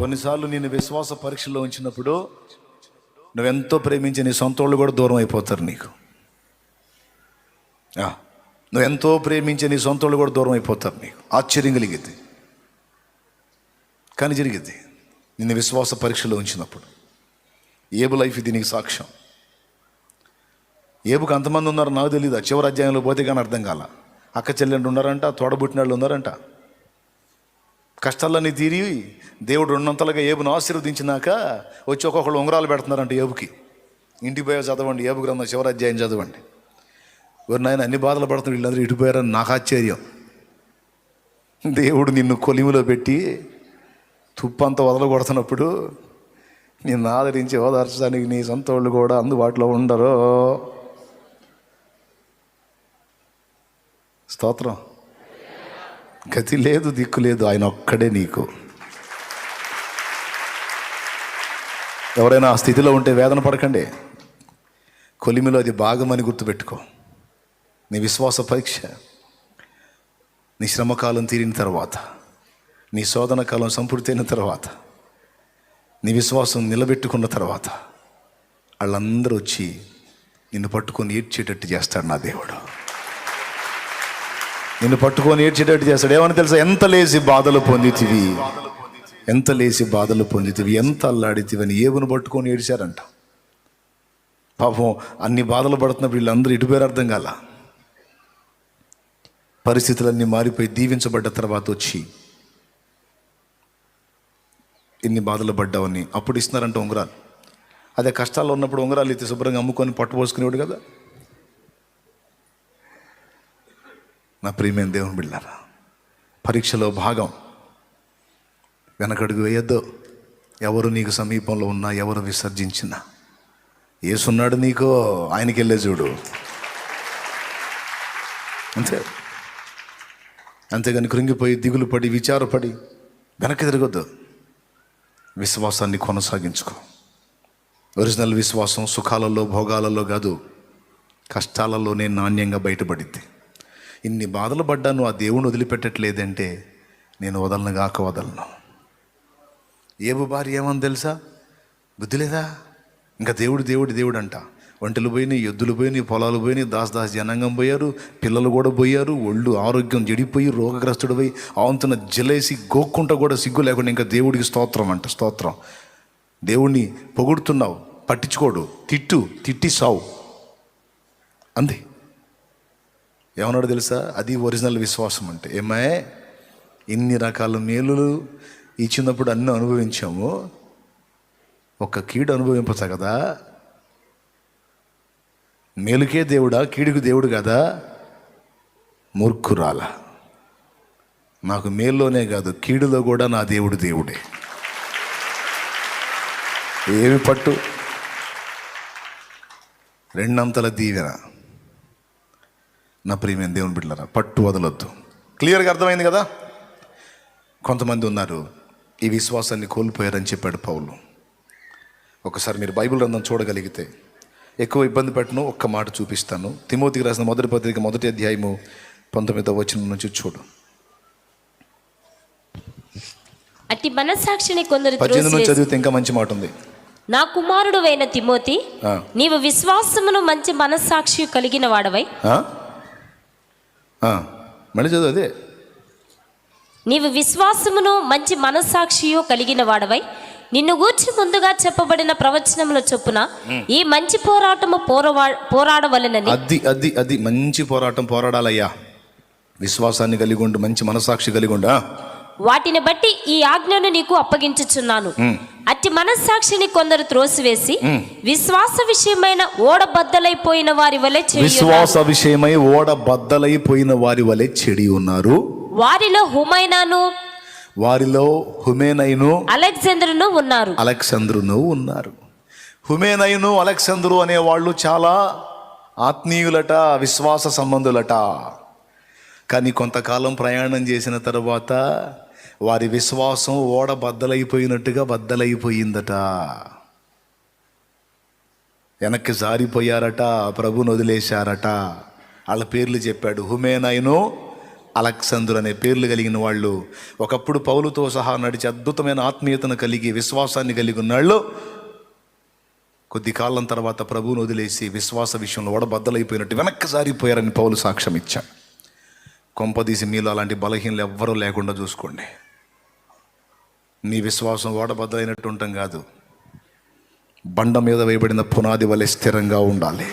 కొన్నిసార్లు నేను విశ్వాస పరీక్షలో ఉంచినప్పుడు నువ్వెంతో ప్రేమించే నీ సొంత వాళ్ళు కూడా దూరం అయిపోతారు నీకు. నువ్వెంతో ప్రేమించే నీ సొంత వాళ్ళు కూడా దూరం అయిపోతారు నీకు. ఆశ్చర్యం కలిగింది కానీ జరిగింది నిన్ను విశ్వాస పరీక్షలో ఉంచినప్పుడు. ఏబు లైఫ్ ఇది నీకు సాక్ష్యం. ఏబుకు అంతమంది ఉన్నారో నాకు తెలియదు ఆ చివరి అధ్యాయంలో పోతే కానీ అర్థం కాల. అక్క చెల్లెండు ఉన్నారంట తోడబుట్టిన వాళ్ళు ఉన్నారంట. కష్టాలన్నీ తీరి దేవుడు రెండంతలుగా ఏబును ఆశీర్వదించినాక వచ్చి ఒక్కొక్కళ్ళు ఉంగరాలు పెడుతున్నారంట ఏబుకి. ఇంటికి పోయా చదవండి ఏబు గ్రంథం శివరాధ్యాయం చదవండి. ఎవరు నాయన అన్ని బాధలు పడుతున్నారు వీళ్ళందరూ ఇటుపోయారని నాకు ఆశ్చర్యం. దేవుడు నిన్ను కొలిమిలో పెట్టి తుప్పంతా వదలగొడుతున్నప్పుడు నిన్ను ఆదరించి ఓదార్చడానికి నీ సొంత వాళ్ళు కూడా అందుబాటులో ఉండరు. స్తోత్రం. గతి లేదు దిక్కు లేదు ఆయన ఒక్కడే నీకు. ఎవరైనా ఆ స్థితిలో ఉంటే వేదన పడకండి. కొలిమిలో అది భాగమని గుర్తుపెట్టుకో. నీ విశ్వాస పరీక్ష నీ శ్రమకాలం తీరిన తర్వాత నీ శోధన కాలం సంపూర్తయిన తర్వాత నీ విశ్వాసం నిలబెట్టుకున్న తర్వాత వాళ్ళందరూ వచ్చి నిన్ను పట్టుకొని ఏడ్చేటట్టు చేస్తాడు నా దేవుడు. నిన్ను పట్టుకొని ఏడ్చేటట్టు చేస్తాడు. ఏమని తెలుసా? ఎంత లేసి బాధలు పొందితివి? ఎంత లేసి బాధలు పొందితివి? ఎంత అల్లాడితివి అని ఏవును పట్టుకొని ఏడిచారంట. పాపం అన్ని బాధలు పడుతున్నప్పుడు వీళ్ళందరూ ఇటుపోయారు అర్థం కాల. పరిస్థితులన్నీ మారిపోయి దీవించబడ్డ తర్వాత వచ్చి ఇన్ని బాధలు పడ్డావని అప్పుడు ఇస్తున్నారంట ఉంగరాలు. అదే కష్టాల్లో ఉన్నప్పుడు ఉంగరాలు అయితే శుభ్రంగా అమ్ముకొని పట్టుపోసుకునేవాడు కదా. నా ప్రియమైన దేవుని బిళ్ళారా పరీక్షలో భాగం. వెనకడుగు వేయొద్దు. ఎవరు నీకు సమీపంలో ఉన్నా ఎవరు విసర్జించినా. ఏసున్నాడు నీకో ఆయనకి వెళ్ళే చూడు. అంతే. అంతేగాని కృంగిపోయి దిగులు పడి విచారపడి వెనక్కి తిరగొద్దు. విశ్వాసాన్ని కొనసాగించుకో. ఒరిజినల్ విశ్వాసం సుఖాలలో భోగాలలో కాదు. కష్టాలలోనే నాణ్యంగా బయటపడింది ఇన్ని బాధలు పడ్డాను ఆ దేవుని వదిలిపెట్టట్లేదంటే నేను వదలను గాక వదలను. ఏబు భార్య ఏమని తెలుసా? బుద్ధి లేదా? ఇంకా దేవుడు దేవుడు దేవుడు అంట ఒంటలు పోయినాయి ఎద్దులు పోయినాయి పొలాలు పోయినాయి దాస్ దాస్ జనాంగం పోయారు పిల్లలు కూడా పోయారు ఒళ్ళు ఆరోగ్యం జడిపోయి రోగగ్రస్తుడు పోయి ఆవంతున జలేసి గోక్కుంట కూడా సిగ్గు లేకుండా ఇంకా దేవుడికి స్తోత్రం అంట స్తోత్రం. దేవుణ్ణి పొగుడుతున్నావు పట్టించుకోడు తిట్టు తిట్టి సావు. అంది. ఏమన్నాడు తెలుసా? అది ఒరిజినల్ విశ్వాసం అంటే. ఏమే? ఇన్ని రకాల మేలులు ఇచ్చినప్పుడు అన్నీ అనుభవించాము. ఒక కీడు అనుభవింపచ్చా కదా? మేలుకే దేవుడా కీడుకు దేవుడు కదా? మూర్ఖురాల. నాకు మేల్లోనే కాదు కీడులో కూడా నా దేవుడు దేవుడే. ఏమి పట్టు? రెండంతల దీవెన. నా ప్రియమైన దేవుని బిడ్డలారా పట్టు వదలొద్దు. క్లియర్గా అర్థమైంది కదా? కొంతమంది ఉన్నారు ఈ విశ్వాసాన్ని కోల్పోయారని చెప్పాడు పౌలు. ఒకసారి మీరు బైబిల్ గ్రంథం చూడగలిగితే ఎక్కువ ఇబ్బంది పెట్టను ఒక్క మాట చూపిస్తాను. తిమోతికి రాసిన మొదటి పత్రిక మొదటి అధ్యాయము పంతొమ్మిదవ వచనం నుంచి చూడు. అట్టి మనస్సాక్షిని కొందరు పద్దెనిమిది నుంచి చదివితే ఇంకా మంచి మాట ఉంది. నా కుమారుడు అయిన తిమోతి. నీవు విశ్వాసమును మంచి మనస్సాక్షి కలిగిన వాడవై మళ్ళీ చదువు అదే. నీవు విశ్వాసమును మంచి మనస్సాక్షియు కలిగిన వాడవై నిన్ను గూర్చి ముందుగా చెప్పబడిన ప్రవచనముల చొప్పున ఈ మంచి పోరాటము పోరవా పోరాడవలెనని. అది అది అది మంచి పోరాటం పోరాడాలయ్యా. విశ్వాసాన్ని కలిగి ఉండు మంచి మనసాక్షి కలిగి ఉండు? వాటిని బట్టి ఈ ఆజ్ఞను నీకు అప్పగించుచున్నాను. అట్టి మనస్సాక్షిని కొందరు త్రోసివేసి విశ్వాస విషయమైన ఓడబద్దలైపోయిన వారి వలె. విశ్వాస విషయమై ఓడ బద్దలైపోయిన వారి వలె చెడి ఉన్నారు. వారిలో హుమైనాను వారిలో హుమేనైను అలెగ్జాండర్ను ఉన్నారు. అలెక్సంద్రును ఉన్నారు. హుమేనైను అలెక్సంద్రు అనే వాళ్ళు చాలా ఆత్మీయులట విశ్వాస సంబంధులట. కానీ కొంతకాలం ప్రయాణం చేసిన తర్వాత వారి విశ్వాసం ఓడ బద్దలైపోయినట్టుగా బద్దలైపోయిందట. వెనక్కి జారిపోయారట ప్రభుని వదిలేశారట. వాళ్ళ పేర్లు చెప్పాడు హుమేనాయను అలెక్సందర్ అనే పేర్లు కలిగిన వాళ్ళు. ఒకప్పుడు పౌలుతో సహా నడిచి అద్భుతమైన ఆత్మీయతను కలిగి విశ్వాసాన్ని కలిగి ఉన్నాళ్ళు కొద్ది కాలం తర్వాత ప్రభువును వదిలేసి విశ్వాస విషయంలో వడబద్దలైపోయినట్టు వెనక్కి సారిపోయారని పౌలు సాక్ష్యం ఇచ్చాడు కొంపదీసి మీలో అలాంటి బలహీనలు ఎవ్వరూ లేకుండా చూసుకోండి. నీ విశ్వాసం ఓడబద్దలైనట్టు ఉంటాం కాదు. బండ మీద వేయబడిన పునాది వలె స్థిరంగా ఉండాలి.